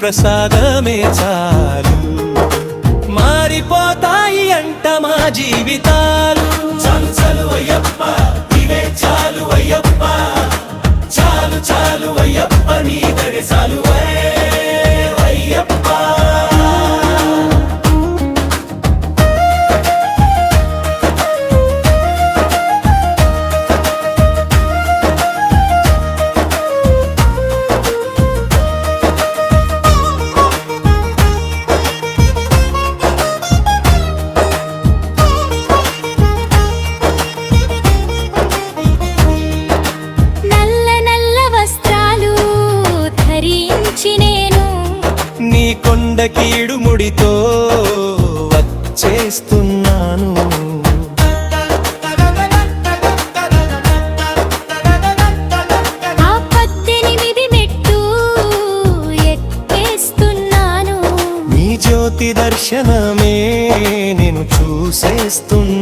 ప్రసాదమే చాలు. మారిపోతాయి అంట మా జీవితాలు. నీ కొండ కీడుముడితో వచ్చేస్తున్నాను. జ్యోతి దర్శనమే నేను చూసేస్తున్నా.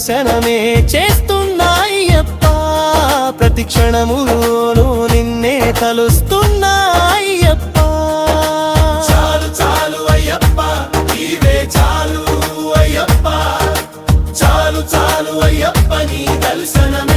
శనమే చేస్తున్నాయి అప్ప ప్రతి క్షణములోను నిన్నే తలుస్తున్నాయి అప్ప చాలు చాలు అయ్యప్ప నీవే చాలు అయ్యప్ప. చాలు చాలు అయ్యప్ప నీ దర్శనం